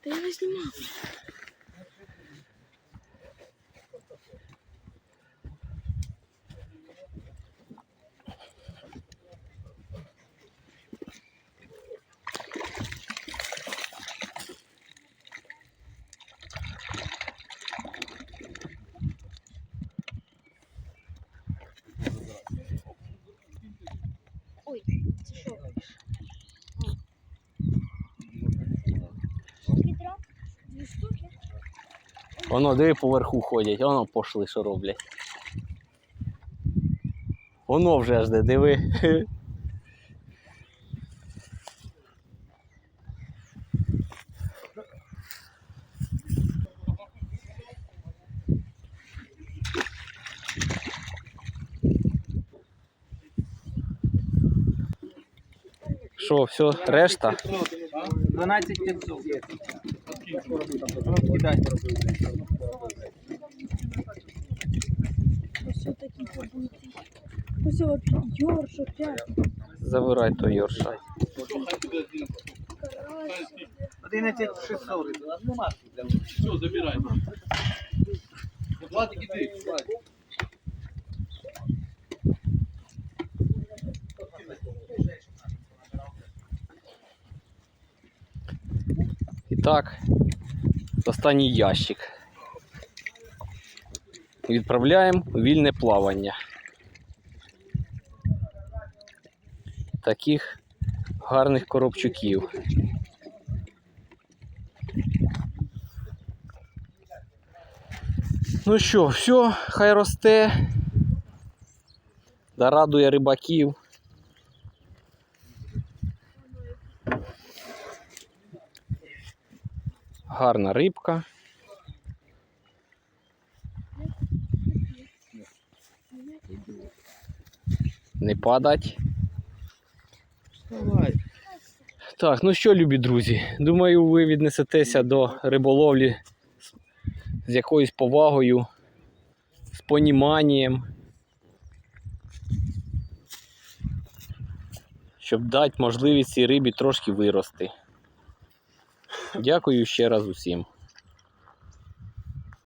Та я знімав. Ой, це що? Воно диви поверху ходять, воно пошли, що роблять. Воно вже жде, диви. Що, все, решта? 12 500. Кидай. Ось такі побуті. Ось опять йорш, опять. Забирай той Йорша. Карась. 11 600. Все, забирай. Владик, іди, Владик. І так, останній ящик. Відправляємо у вільне плавання. Таких гарних коробчуків. Ну що, все, хай росте. Да радує рибаків. Гарна рибка. Не падать. Давай. Так, ну що, любі друзі, думаю, ви віднесетеся до риболовлі з- з якоюсь повагою, з поніманням, щоб дати можливість цій рибі трошки вирости. Дякую ще раз усім.